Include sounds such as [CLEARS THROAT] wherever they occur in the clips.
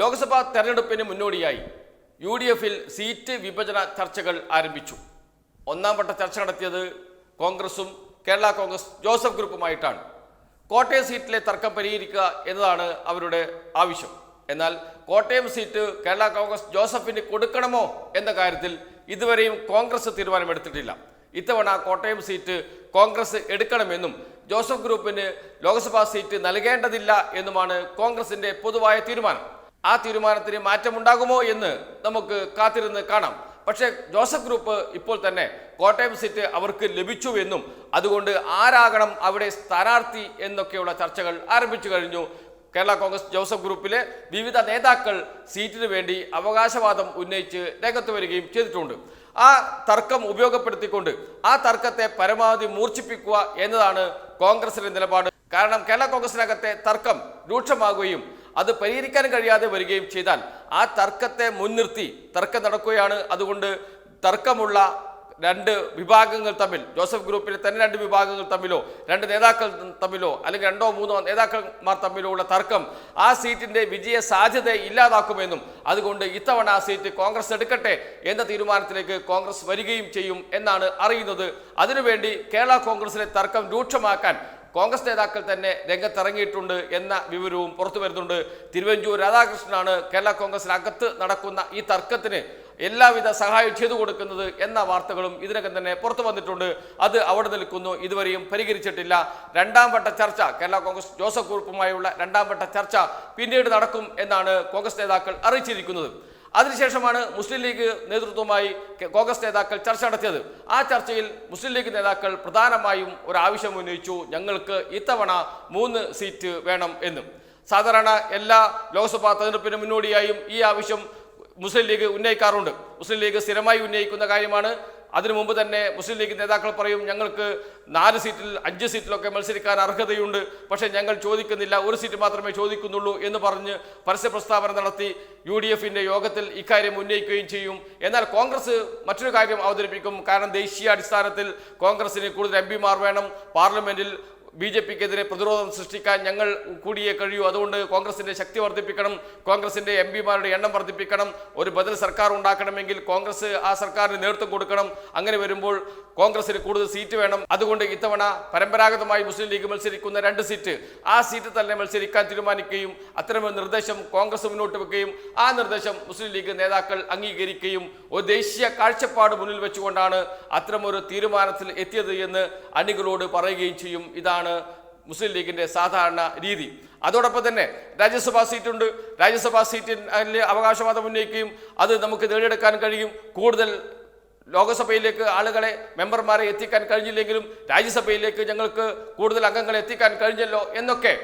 ലോക്സഭാ തെരഞ്ഞെടുപ്പിന് മുന്നോടിയായി U D എഫിൽ സീറ്റ് വിഭജന ചർച്ചകൾ ആരംഭിച്ചു. ഒന്നാം വട്ട ചർച്ച നടത്തിയത് കോൺഗ്രസും കേരള കോൺഗ്രസ് ജോസഫ് ഗ്രൂപ്പുമായിട്ടാണ്. കോട്ടയം സീറ്റിലെ തർക്കം പരിഹരിക്കുക എന്നതാണ് അവരുടെ ആവശ്യം. എന്നാൽ കോട്ടയം സീറ്റ് കേരള കോൺഗ്രസ് ജോസഫിന് കൊടുക്കണമോ എന്ന കാര്യത്തിൽ ഇതുവരെയും കോൺഗ്രസ് തീരുമാനമെടുത്തിട്ടില്ല. ഇത്തവണ കോട്ടയം സീറ്റ് കോൺഗ്രസ് എടുക്കണമെന്നും ജോസഫ് ഗ്രൂപ്പിന് ലോക്സഭാ സീറ്റ് നൽകേണ്ടതില്ല എന്നുമാണ് കോൺഗ്രസിന്റെ പൊതുവായ തീരുമാനം. ആ തീരുമാനത്തിന് മാറ്റമുണ്ടാകുമോ എന്ന് നമുക്ക് കാത്തിരുന്ന് കാണാം. പക്ഷേ ജോസഫ് ഗ്രൂപ്പ് ഇപ്പോൾ തന്നെ കോട്ടയം സീറ്റ് അവർക്ക് ലഭിച്ചു എന്നും അതുകൊണ്ട് ആരാകണം അവിടെ സ്ഥാനാർത്ഥി എന്നൊക്കെയുള്ള ചർച്ചകൾ ആരംഭിച്ചു കഴിഞ്ഞു. കേരള കോൺഗ്രസ് ജോസഫ് ഗ്രൂപ്പിലെ വിവിധ നേതാക്കൾ സീറ്റിന് വേണ്ടി അവകാശവാദം ഉന്നയിച്ച് രംഗത്ത് വരികയും ചെയ്തിട്ടുണ്ട്. ആ തർക്കം ഉപയോഗപ്പെടുത്തിക്കൊണ്ട് ആ തർക്കത്തെ പരമാവധി മൂർച്ഛിപ്പിക്കുക എന്നതാണ് കോൺഗ്രസിന്റെ നിലപാട്. കാരണം കേരള കോൺഗ്രസിനകത്തെ തർക്കം രൂക്ഷമാകുകയും അത് പരിഹരിക്കാൻ കഴിയാതെ വരികയും ചെയ്താൽ ആ തർക്കത്തെ മുൻനിർത്തി തർക്കം നടക്കുകയാണ്. അതുകൊണ്ട് തർക്കമുള്ള രണ്ട് വിഭാഗങ്ങൾ തമ്മിൽ ജോസഫ് ഗ്രൂപ്പിലെ തന്നെ രണ്ട് വിഭാഗങ്ങൾ തമ്മിലോ രണ്ട് നേതാക്കൾ തമ്മിലോ അല്ലെങ്കിൽ രണ്ടോ മൂന്നോ നേതാക്കന്മാർ തമ്മിലോ ഉള്ള തർക്കം ആ സീറ്റിന്റെ വിജയ സാധ്യത ഇല്ലാതാക്കുമെന്നും അതുകൊണ്ട് ഇത്തവണ ആ സീറ്റ് കോൺഗ്രസ് എടുക്കട്ടെ എന്ന തീരുമാനത്തിലേക്ക് കോൺഗ്രസ് വരികയും ചെയ്യും എന്നാണ് അറിയുന്നത്. അതിനുവേണ്ടി കേരള കോൺഗ്രസിലെ തർക്കം രൂക്ഷമാക്കാൻ കോൺഗ്രസ് നേതാക്കൾ തന്നെ രംഗത്തിറങ്ങിയിട്ടുണ്ട് എന്ന വിവരവും പുറത്തു വരുന്നുണ്ട്. തിരുവഞ്ചൂർ രാധാകൃഷ്ണനാണ് കേരള കോൺഗ്രസിനകത്ത് നടക്കുന്ന ഈ തർക്കത്തിന് എല്ലാവിധ സഹായം ചെയ്തു കൊടുക്കുന്നത് എന്ന വാർത്തകളും ഇതിനകം തന്നെ പുറത്തു വന്നിട്ടുണ്ട്. അത് അവിടെ നിൽക്കുന്നു. ഇതുവരെയും പരിഹരിച്ചിട്ടില്ല. രണ്ടാം വട്ട ചർച്ച കേരള കോൺഗ്രസ് ജോസഫ് ഗ്രൂപ്പുമായുള്ള രണ്ടാം വട്ട ചർച്ച പിന്നീട് നടക്കും എന്നാണ് കോൺഗ്രസ് നേതാക്കൾ അറിയിച്ചിരിക്കുന്നത്. അതിനുശേഷമാണ് മുസ്ലിം ലീഗ് നേതൃത്വവുമായി കോൺഗ്രസ് നേതാക്കൾ ചർച്ച നടത്തിയത്. ആ ചർച്ചയിൽ മുസ്ലിം ലീഗ് നേതാക്കൾ പ്രധാനമായും ഒരു ആവശ്യം ഉന്നയിച്ചു ഞങ്ങൾക്ക് ഇത്തവണ മൂന്ന് സീറ്റ് വേണം എന്ന്. സാധാരണ എല്ലാ ലോക്സഭാ തെരഞ്ഞെടുപ്പിന് മുന്നോടിയായും ഈ ആവശ്യം മുസ്ലിം ലീഗ് ഉന്നയിക്കാറുണ്ട്. മുസ്ലിം ലീഗ് സ്ഥിരമായി ഉന്നയിക്കുന്ന കാര്യമാണ് അതിനു മുമ്പ് തന്നെ മുസ്ലിം ലീഗ് നേതാക്കൾ പറയും ഞങ്ങൾക്ക് നാല് സീറ്റിൽ അഞ്ച് സീറ്റിലൊക്കെ മത്സരിക്കാൻ അർഹതയുണ്ട്. പക്ഷേ ഞങ്ങൾ ചോദിക്കുന്നില്ല ഒരു സീറ്റ് മാത്രമേ ചോദിക്കുന്നുള്ളൂ എന്ന് പറഞ്ഞ് പരസ്യ പ്രസ്താവന നടത്തി യു ഡി എഫിന്റെ യോഗത്തിൽ ഇക്കാര്യം ഉന്നയിക്കുകയും ചെയ്യും. എന്നാൽ കോൺഗ്രസ് മറ്റൊരു കാര്യം അവതരിപ്പിക്കും. കാരണം ദേശീയ അടിസ്ഥാനത്തിൽ കോൺഗ്രസിന് കൂടുതൽ എം പിമാർ വേണം. പാർലമെന്റിൽ ബി ജെ പിക്കെതിരെ പ്രതിരോധം സൃഷ്ടിക്കാൻ ഞങ്ങൾ കൂടിയേ കഴിയൂ. അതുകൊണ്ട് കോൺഗ്രസിന്റെ ശക്തി വർദ്ധിപ്പിക്കണം കോൺഗ്രസിന്റെ എം പിമാരുടെ എണ്ണം വർദ്ധിപ്പിക്കണം ഒരു ബദൽ സർക്കാർ ഉണ്ടാക്കണമെങ്കിൽ കോൺഗ്രസ് ആ സർക്കാരിന് നേതൃത്വം കൊടുക്കണം. അങ്ങനെ വരുമ്പോൾ കോൺഗ്രസിന് കൂടുതൽ സീറ്റ് വേണം. അതുകൊണ്ട് ഇത്തവണ പരമ്പരാഗതമായി മുസ്ലിം ലീഗ് മത്സരിക്കുന്ന രണ്ട് സീറ്റ് ആ സീറ്റ് തന്നെ മത്സരിക്കാൻ തീരുമാനിക്കുകയും അത്തരമൊരു നിർദ്ദേശം കോൺഗ്രസ് മുന്നോട്ട് വെക്കുകയും ആ നിർദ്ദേശം മുസ്ലിം ലീഗ് നേതാക്കൾ അംഗീകരിക്കുകയും ഒരു ദേശീയ കാഴ്ചപ്പാട് മുന്നിൽ വെച്ചുകൊണ്ടാണ് അത്തരമൊരു തീരുമാനത്തിൽ എത്തിയത് എന്ന് അണികളോട് പറയുകയും ചെയ്യും. ഇതാണ് മുസ്ലിം ലീഗിന്റെ സാധാരണ രീതി. അതോടൊപ്പം തന്നെ രാജ്യസഭാ സീറ്റുണ്ട്. രാജ്യസഭാ സീറ്റിൽ അവകാശവാദം ഉന്നയിക്കുകയും അത് നമുക്ക് നേടിയെടുക്കാൻ കഴിയും. കൂടുതൽ ലോകസഭയിലേക്ക് ആളുകളെ മെമ്പർമാരെ എത്തിക്കാൻ കഴിഞ്ഞില്ലെങ്കിലും രാജ്യസഭയിലേക്ക് ഞങ്ങൾക്ക് കൂടുതൽ അംഗങ്ങളെ എത്തിക്കാൻ കഴിഞ്ഞല്ലോ എന്നൊക്കെ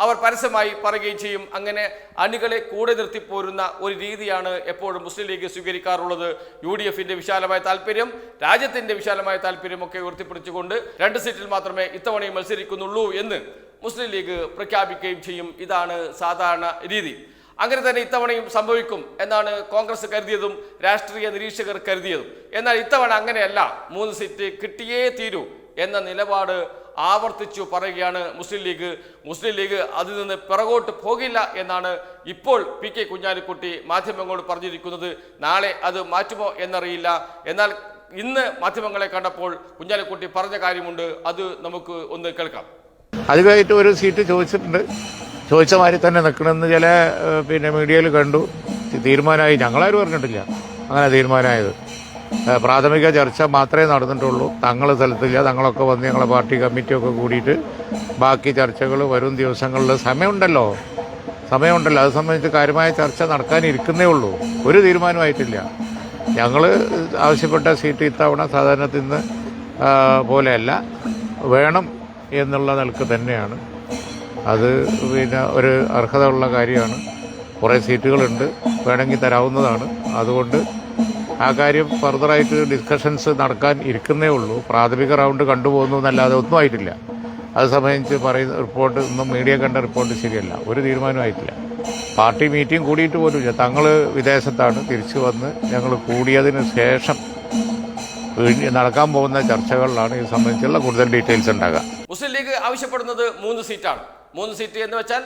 അവർ പരസ്യമായി പറയുകയും ചെയ്യും. അങ്ങനെ അണികളെ കൂടെ നിർത്തിപ്പോരുന്ന ഒരു രീതിയാണ് എപ്പോഴും മുസ്ലിം ലീഗ് സ്വീകരിക്കാറുള്ളത്. യു ഡി എഫിന്റെ വിശാലമായ താല്പര്യം രാജ്യത്തിന്റെ വിശാലമായ താല്പര്യമൊക്കെ ഉയർത്തിപ്പിടിച്ചുകൊണ്ട് രണ്ട് സീറ്റിൽ മാത്രമേ ഇത്തവണയും മത്സരിക്കുന്നുള്ളൂ എന്ന് മുസ്ലിം ലീഗ് പ്രഖ്യാപിക്കുകയും ചെയ്യും. ഇതാണ് സാധാരണ രീതി. അങ്ങനെ തന്നെ ഇത്തവണയും സംഭവിക്കും എന്നാണ് കോൺഗ്രസ് കരുതിയതും രാഷ്ട്രീയ നിരീക്ഷകർ കരുതിയതും. എന്നാൽ ഇത്തവണ അങ്ങനെയല്ല. മൂന്ന് സീറ്റ് കിട്ടിയേ തീരൂ എന്ന നിലപാട് ആവർത്തിച്ചു പറയുകയാണ് മുസ്ലിം ലീഗ്. മുസ്ലിം ലീഗ് അതിൽ നിന്ന് പിറകോട്ട് പോകില്ല എന്നാണ് ഇപ്പോൾ പി കെ കുഞ്ഞാലിക്കുട്ടി മാധ്യമങ്ങളോട് പറഞ്ഞിരിക്കുന്നത്. നാളെ അത് മാറ്റുമോ എന്നറിയില്ല. എന്നാൽ ഇന്ന് മാധ്യമങ്ങളെ കണ്ടപ്പോൾ കുഞ്ഞാലിക്കുട്ടി പറഞ്ഞ കാര്യമുണ്ട്. അത് നമുക്ക് ഒന്ന് കേൾക്കാം. അധികമായിട്ട് ഒരു സീറ്റ് ചോദിച്ചിട്ടുണ്ട്. ചോദിച്ച മാതിരി തന്നെ നിൽക്കണമെന്ന് ചില പിന്നെ മീഡിയയിൽ കണ്ടു. തീരുമാനമായി. ഞങ്ങളാരും പറഞ്ഞിട്ടില്ല അങ്ങനെ തീരുമാനമായത്. പ്രാഥമിക ചർച്ച മാത്രമേ നടന്നിട്ടുള്ളൂ. തങ്ങൾ സ്ഥലത്തില്ല തങ്ങളൊക്കെ വന്ന് ഞങ്ങളെ പാർട്ടി കമ്മിറ്റിയൊക്കെ കൂടിയിട്ട് ബാക്കി ചർച്ചകൾ വരും ദിവസങ്ങളിൽ സമയമുണ്ടല്ലോ. സമയമുണ്ടല്ലോ. അത് സംബന്ധിച്ച് കാര്യമായ ചർച്ച നടക്കാനിരിക്കുന്നേ ഉള്ളൂ. ഒരു തീരുമാനമായിട്ടില്ല. ഞങ്ങൾ ആവശ്യപ്പെട്ട സീറ്റ് ഇത്തവണ സാധാരണത്തിൽ നിന്ന് പോലെയല്ല. വേണം എന്നുള്ള നിലയ്ക്ക് തന്നെയാണ്. അത് പിന്നെ ഒരു അർഹത ഉള്ള കാര്യമാണ്. കുറേ സീറ്റുകളുണ്ട്. വേണമെങ്കിൽ തരാവുന്നതാണ്. അതുകൊണ്ട് ആ കാര്യം ഫർദറായിട്ട് ഡിസ്കഷൻസ് നടക്കാൻ ഇരിക്കുന്നേ ഉള്ളൂ. പ്രാഥമിക റൗണ്ട് കണ്ടുപോകുന്നു എന്നല്ലാതെ ഒന്നും ആയിട്ടില്ല. അത് സംബന്ധിച്ച് പറയുന്ന റിപ്പോർട്ട് ഒന്നും മീഡിയ കണ്ട റിപ്പോർട്ട് ശരിയല്ല. ഒരു തീരുമാനമായിട്ടില്ല പാർട്ടി മീറ്റിംഗ് കൂടിയിട്ട് പോലുമില്ല. തങ്ങൾ വിദേശത്താണ്. തിരിച്ചു വന്ന് ഞങ്ങൾ കൂടിയതിന് ശേഷം നടക്കാൻ പോകുന്ന ചർച്ചകളിലാണ് ഇത് സംബന്ധിച്ചുള്ള കൂടുതൽ ഡീറ്റെയിൽസ് ഉണ്ടാകുക. മുസ്ലിം ലീഗ് ആവശ്യപ്പെടുന്നത് മൂന്ന് സീറ്റാണ് മൂന്ന് സീറ്റ് എന്ന് വെച്ചാൽ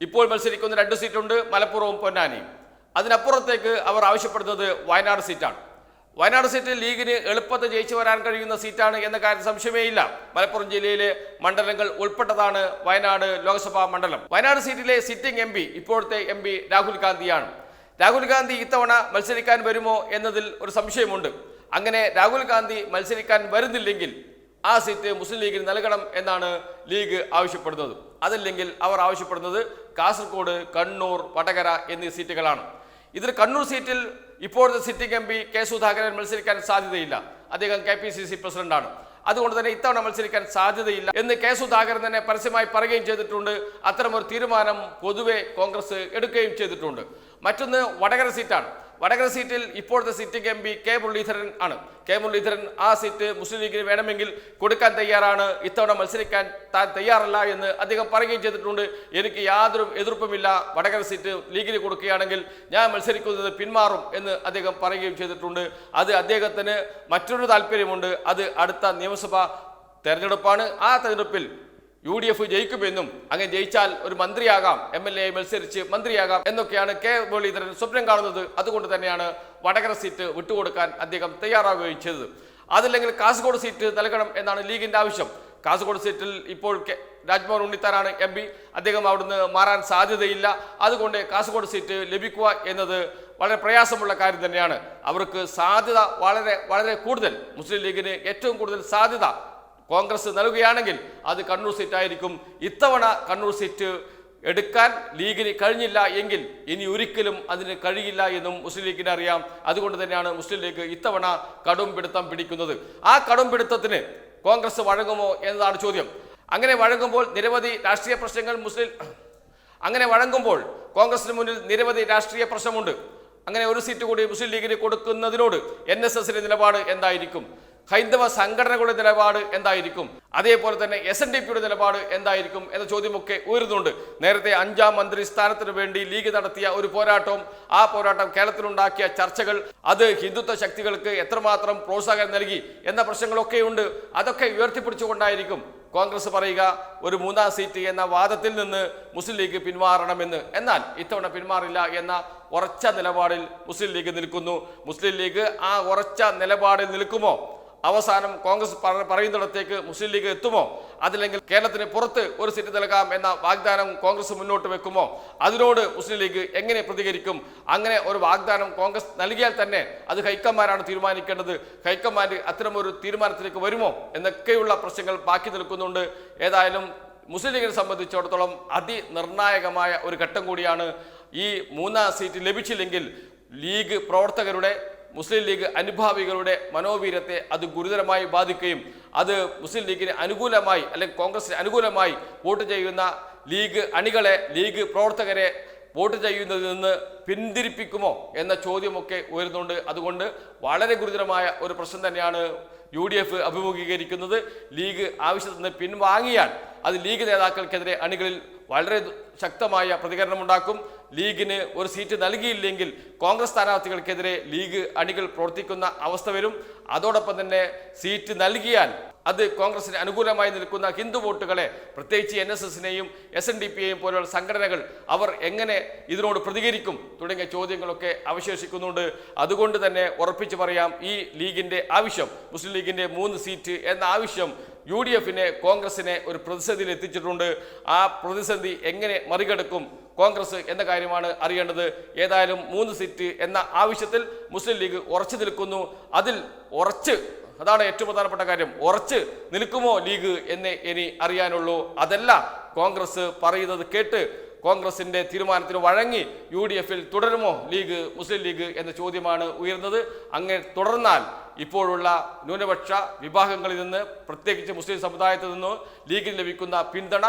ഇപ്പോൾ മത്സരിക്കുന്ന രണ്ട് സീറ്റുണ്ട് മലപ്പുറവും പൊന്നാനിയും. അതിനപ്പുറത്തേക്ക് അവർ ആവശ്യപ്പെടുന്നത് വയനാട് സീറ്റാണ്. വയനാട് സീറ്റിൽ ലീഗിന് എളുപ്പത്തിൽ ജയിച്ചു വരാൻ കഴിയുന്ന സീറ്റാണ് എന്ന കാര്യം സംശയമേയില്ല. മലപ്പുറം ജില്ലയിലെ മണ്ഡലങ്ങൾ ഉൾപ്പെട്ടതാണ് വയനാട് ലോക്സഭാ മണ്ഡലം. വയനാട് സീറ്റിലെ സിറ്റിംഗ് എം ഇപ്പോഴത്തെ എം രാഹുൽ ഗാന്ധിയാണ്. രാഹുൽ ഗാന്ധി ഇത്തവണ മത്സരിക്കാൻ വരുമോ എന്നതിൽ ഒരു സംശയമുണ്ട്. അങ്ങനെ രാഹുൽ ഗാന്ധി മത്സരിക്കാൻ വരുന്നില്ലെങ്കിൽ ആ സീറ്റ് മുസ്ലിം ലീഗിന് നൽകണം എന്നാണ് ലീഗ് ആവശ്യപ്പെടുന്നത്. അതല്ലെങ്കിൽ അവർ ആവശ്യപ്പെടുന്നത് കാസർഗോഡ് കണ്ണൂർ വടകര എന്നീ സീറ്റുകളാണ്. ഇതിൽ കണ്ണൂർ സീറ്റിൽ ഇപ്പോഴത്തെ sitting M P K Sudhakaran മത്സരിക്കാൻ സാധ്യതയില്ല. അദ്ദേഹം കെ പി സി സി പ്രസിഡന്റാണ്. അതുകൊണ്ട് തന്നെ ഇത്തവണ മത്സരിക്കാൻ സാധ്യതയില്ല എന്ന് കെ സുധാകരൻ തന്നെ പരസ്യമായി പറയുകയും ചെയ്തിട്ടുണ്ട്. അത്തരമൊരു തീരുമാനം പൊതുവെ കോൺഗ്രസ് എടുക്കുകയും ചെയ്തിട്ടുണ്ട്. മറ്റൊന്ന് വടകര സീറ്റാണ്. വടകര സീറ്റിൽ ഇപ്പോഴത്തെ sitting M P K Muraleedharan ആണ്. കെ മുരളീധരൻ ആ സീറ്റ് മുസ്ലിം ലീഗിന് വേണമെങ്കിൽ കൊടുക്കാൻ തയ്യാറാണ്. ഇത്തവണ മത്സരിക്കാൻ താൻ തയ്യാറല്ല എന്ന് അദ്ദേഹം പറയുകയും ചെയ്തിട്ടുണ്ട്. എനിക്ക് യാതൊരു എതിർപ്പുമില്ല. വടകര സീറ്റ് ലീഗിന് കൊടുക്കുകയാണെങ്കിൽ ഞാൻ മത്സരിക്കുന്നത് പിന്മാറും എന്ന് അദ്ദേഹം പറയുകയും ചെയ്തിട്ടുണ്ട്. അത് അദ്ദേഹത്തിന് മറ്റൊരു താല്പര്യമുണ്ട്. അത് അടുത്ത നിയമസഭ തെരഞ്ഞെടുപ്പാണ്. ആ തെരഞ്ഞെടുപ്പിൽ യു ഡി എഫ് ജയിക്കുമെന്നും അങ്ങനെ ജയിച്ചാൽ ഒരു മന്ത്രിയാകാം എം എൽ എ മത്സരിച്ച് മന്ത്രിയാകാം എന്നൊക്കെയാണ് കെ മുരളീധരൻ സ്വപ്നം കാണുന്നത്. അതുകൊണ്ട് തന്നെയാണ് വടകര സീറ്റ് വിട്ടുകൊടുക്കാൻ അദ്ദേഹം തയ്യാറാവുകയും ചെയ്തത്. അതല്ലെങ്കിൽ കാസർഗോഡ് സീറ്റ് നൽകണം എന്നാണ് ലീഗിന്റെ ആവശ്യം. കാസർഗോഡ് സീറ്റിൽ ഇപ്പോൾ രാജ്മോഹൻ ഉണ്ണിത്താനാണ് എം പി. അദ്ദേഹം അവിടുന്ന് മാറാൻ സാധ്യതയില്ല. അതുകൊണ്ട് കാസർഗോഡ് സീറ്റ് ലഭിക്കുക എന്നത് വളരെ പ്രയാസമുള്ള കാര്യം തന്നെയാണ്. അവർക്ക് സാധ്യത വളരെ വളരെ കൂടുതൽ. മുസ്ലിം ലീഗിന് ഏറ്റവും കൂടുതൽ സാധ്യത കോൺഗ്രസ് നൽകുകയാണെങ്കിൽ അത് കണ്ണൂർ സീറ്റായിരിക്കും. ഇത്തവണ കണ്ണൂർ സീറ്റ് എടുക്കാൻ ലീഗിന് കഴിഞ്ഞില്ല എങ്കിൽ ഇനി ഒരിക്കലും അതിന് കഴിയില്ല എന്നും മുസ്ലിം ലീഗിന് അറിയാം. അതുകൊണ്ട് തന്നെയാണ് മുസ്ലിം ലീഗ് ഇത്തവണ കടും പിടുത്തം പിടിക്കുന്നത്. ആ കടും പിടുത്തത്തിന് കോൺഗ്രസ് വഴങ്ങുമോ എന്നതാണ് ചോദ്യം. അങ്ങനെ വഴങ്ങുമ്പോൾ നിരവധി രാഷ്ട്രീയ പ്രശ്നങ്ങൾ മുസ്ലിം [CLEARS THROAT] അങ്ങനെ വഴങ്ങുമ്പോൾ കോൺഗ്രസിന് മുന്നിൽ നിരവധി രാഷ്ട്രീയ പ്രശ്നമുണ്ട്. അങ്ങനെ ഒരു സീറ്റ് കൂടി മുസ്ലിം ലീഗിന് കൊടുക്കുന്നതിനോട് എൻ എസ് എസിന്റെ നിലപാട് എന്തായിരിക്കും? ഹൈന്ദവ സംഘടനകളുടെ നിലപാട് എന്തായിരിക്കും? അതേപോലെ തന്നെ എസ് എൻ ഡി പിയുടെ നിലപാട് എന്തായിരിക്കും എന്ന ചോദ്യമൊക്കെ ഉയരുന്നുണ്ട്. നേരത്തെ അഞ്ചാം മന്ത്രി സ്ഥാനത്തിന് വേണ്ടി ലീഗ് നടത്തിയ ഒരു പോരാട്ടവും ആ പോരാട്ടം കേരളത്തിലുണ്ടാക്കിയ ചർച്ചകൾ അത് ഹിന്ദുത്വ ശക്തികൾക്ക് എത്രമാത്രം പ്രോത്സാഹനം നൽകി എന്ന പ്രശ്നങ്ങളൊക്കെയുണ്ട് അതൊക്കെ ഉയർത്തിപ്പിടിച്ചുകൊണ്ടായിരിക്കും കോൺഗ്രസ് പറയുക ഒരു മൂന്നാം സീറ്റ് എന്ന വാദത്തിൽ നിന്ന് മുസ്ലിം ലീഗ് പിന്മാറണമെന്ന്. എന്നാൽ ഇത്തവണ പിന്മാറില്ല എന്ന ഉറച്ച നിലപാടിൽ മുസ്ലിം ലീഗ് നിൽക്കുന്നു. മുസ്ലിം ലീഗ് ആ ഉറച്ച നിലപാടിൽ നിൽക്കുമോ? അവസാനം കോൺഗ്രസ് പറ- പറയുന്നിടത്തേക്ക് മുസ്ലിം ലീഗ് എത്തുമോ? അതില്ലെങ്കിൽ കേരളത്തിന് പുറത്ത് ഒരു സീറ്റ് നൽകാം എന്ന വാഗ്ദാനം കോൺഗ്രസ് മുന്നോട്ട് വെക്കുമോ? അതിനോട് മുസ്ലിം ലീഗ് എങ്ങനെ പ്രതികരിക്കും? അങ്ങനെ ഒരു വാഗ്ദാനം കോൺഗ്രസ് നൽകിയാൽ തന്നെ അത് ഹൈക്കമാരാണ് തീരുമാനിക്കേണ്ടത്. ഹൈക്കമാൻഡ് അത്തരമൊരു തീരുമാനത്തിലേക്ക് വരുമോ? എന്നൊക്കെയുള്ള പ്രശ്നങ്ങൾ ബാക്കി നിൽക്കുന്നുണ്ട്. ഏതായാലും മുസ്ലിം ലീഗിനെ സംബന്ധിച്ചിടത്തോളം അതിനിർണായകമായ ഒരു ഘട്ടം കൂടിയാണ് ഈ മൂന്നാം സീറ്റ് ലഭിച്ചില്ലെങ്കിൽ ലീഗ് പ്രവർത്തകരുടെ മുസ്ലിം ലീഗ് അനുഭാവികളുടെ മനോവീര്യത്തെ അത് ഗുരുതരമായി ബാധിക്കുകയും അത് മുസ്ലിം ലീഗിന് അനുകൂലമായി അല്ലെങ്കിൽ കോൺഗ്രസിന് അനുകൂലമായി വോട്ട് ചെയ്യുന്ന ലീഗ് അണികളെ ലീഗ് പ്രവർത്തകരെ വോട്ട് ചെയ്യുന്നതിൽ നിന്ന് പിന്തിരിപ്പിക്കുമോ എന്ന ചോദ്യമൊക്കെ ഉയരുന്നുണ്ട്. അതുകൊണ്ട് വളരെ ഗുരുതരമായ ഒരു പ്രശ്നം തന്നെയാണ് യു ഡി എഫ് അഭിമുഖീകരിക്കുന്നത്. ലീഗ് ആവശ്യത്തിൽ നിന്ന് പിൻവാങ്ങിയാൽ അത് ലീഗ് നേതാക്കൾക്കെതിരെ അണികളിൽ വളരെ ശക്തമായ പ്രതികരണമുണ്ടാക്കും. ലീഗിന് ഒരു സീറ്റ് നൽകിയില്ലെങ്കിൽ കോൺഗ്രസ് സ്ഥാനാർത്ഥികൾക്കെതിരെ ലീഗ് അണികൾ പ്രവർത്തിക്കുന്ന അവസ്ഥ വരും. അതോടൊപ്പം തന്നെ സീറ്റ് നൽകിയാൽ അത് കോൺഗ്രസിന് അനുകൂലമായി നിൽക്കുന്ന ഹിന്ദു വോട്ടുകളെ പ്രത്യേകിച്ച് എൻ എസ് എസിനെയും എസ് എൻ ഡി പിയെയും പോലുള്ള സംഘടനകൾ അവർ എങ്ങനെ ഇതിനോട് പ്രതികരിക്കും തുടങ്ങിയ ചോദ്യങ്ങളൊക്കെ അവശേഷിക്കുന്നുണ്ട്. അതുകൊണ്ട് തന്നെ ഉറപ്പിച്ചു പറയാം ഈ ലീഗിന്റെ ആവശ്യം മുസ്ലിം ലീഗിന്റെ മൂന്ന് സീറ്റ് എന്ന ആവശ്യം യു ഡി എഫിനെ കോൺഗ്രസിനെ ഒരു പ്രതിസന്ധിയിൽ എത്തിച്ചിട്ടുണ്ട് ആ പ്രതിസന്ധി എങ്ങനെ മറികടക്കും കോൺഗ്രസ് എന്ന കാര്യമാണ് അറിയേണ്ടത്. ഏതായാലും മൂന്ന് സീറ്റ് എന്ന ആവശ്യത്തിൽ മുസ്ലിം ലീഗ് ഉറച്ചു നിൽക്കുന്നു. അതിൽ ഉറച്ച് അതാണ് ഏറ്റവും പ്രധാനപ്പെട്ട കാര്യം ഉറച്ച് നിൽക്കുമോ ലീഗ് എന്ന് ഇനി അറിയാനുള്ളൂ. അതല്ല കോൺഗ്രസ് പറയുന്നത് കേട്ട് കോൺഗ്രസിന്റെ തീരുമാനത്തിന് വഴങ്ങി യു ഡി എഫിൽ തുടരുമോ ലീഗ് മുസ്ലിം ലീഗ് എന്ന ചോദ്യമാണ് ഉയർന്നത്. അങ്ങനെ തുടർന്നാൽ ഇപ്പോഴുള്ള ന്യൂനപക്ഷ വിഭാഗങ്ങളിൽ നിന്ന് പ്രത്യേകിച്ച് മുസ്ലിം സമുദായത്തിൽ നിന്ന് ലീഗിന് ലഭിക്കുന്ന പിന്തുണ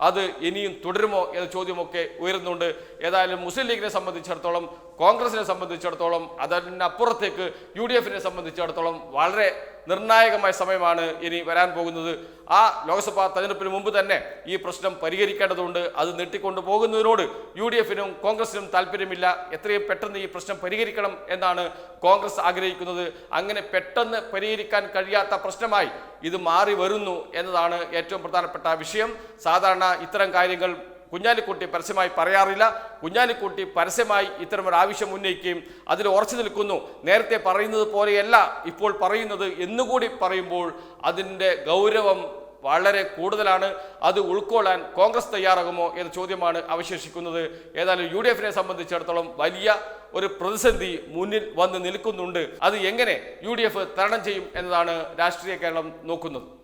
അത് ഇനിയും തുടരുമോ എന്ന ചോദ്യമൊക്കെ ഉയരുന്നുണ്ട്. ഏതായാലും മുസ്ലിം ലീഗിനെ സംബന്ധിച്ചിടത്തോളം കോൺഗ്രസിനെ സംബന്ധിച്ചിടത്തോളം അതിനപ്പുറത്തേക്ക് യു ഡി എഫിനെ സംബന്ധിച്ചിടത്തോളം വളരെ നിർണായകമായ സമയമാണ് ഇനി വരാൻ പോകുന്നത്. ആ ലോക്സഭാ തെരഞ്ഞെടുപ്പിന് മുമ്പ് തന്നെ ഈ പ്രശ്നം പരിഹരിക്കേണ്ടതുണ്ട്. അത് നീട്ടിക്കൊണ്ടു പോകുന്നതിനോട് യു ഡി എഫിനും കോൺഗ്രസിനും താല്പര്യമില്ല. എത്രയും പെട്ടെന്ന് ഈ പ്രശ്നം പരിഹരിക്കണം എന്നാണ് കോൺഗ്രസ് ആഗ്രഹിക്കുന്നത്. അങ്ങനെ പെട്ടെന്ന് പരിഹരിക്കാൻ കഴിയാത്ത പ്രശ്നമായി ഇത് മാറി വരുന്നു എന്നതാണ് ഏറ്റവും പ്രധാനപ്പെട്ട വിഷയം. സാധാരണ ഇത്തരം കാര്യങ്ങൾ കുഞ്ഞാലിക്കുട്ടി പരസ്യമായി പറയാറില്ല. കുഞ്ഞാലിക്കുട്ടി പരസ്യമായി ഇത്തരമൊരു ആവശ്യം ഉന്നയിക്കുകയും അതിൽ ഉറച്ചു നിൽക്കുന്നു. നേരത്തെ പറയുന്നത് പോലെയല്ല ഇപ്പോൾ പറയുന്നത് എന്നുകൂടി പറയുമ്പോൾ അതിന്റെ ഗൗരവം വളരെ കൂടുതലാണ്. അത് ഉൾക്കൊള്ളാൻ കോൺഗ്രസ് തയ്യാറാകുമോ എന്ന ചോദ്യമാണ് അവശേഷിക്കുന്നത്. ഏതായാലും യു ഡി എഫിനെ സംബന്ധിച്ചിടത്തോളം വലിയ ഒരു പ്രതിസന്ധി മുന്നിൽ വന്ന് നിൽക്കുന്നുണ്ട്. അത് എങ്ങനെ യു തരണം ചെയ്യും എന്നതാണ് രാഷ്ട്രീയ കേരളം നോക്കുന്നത്.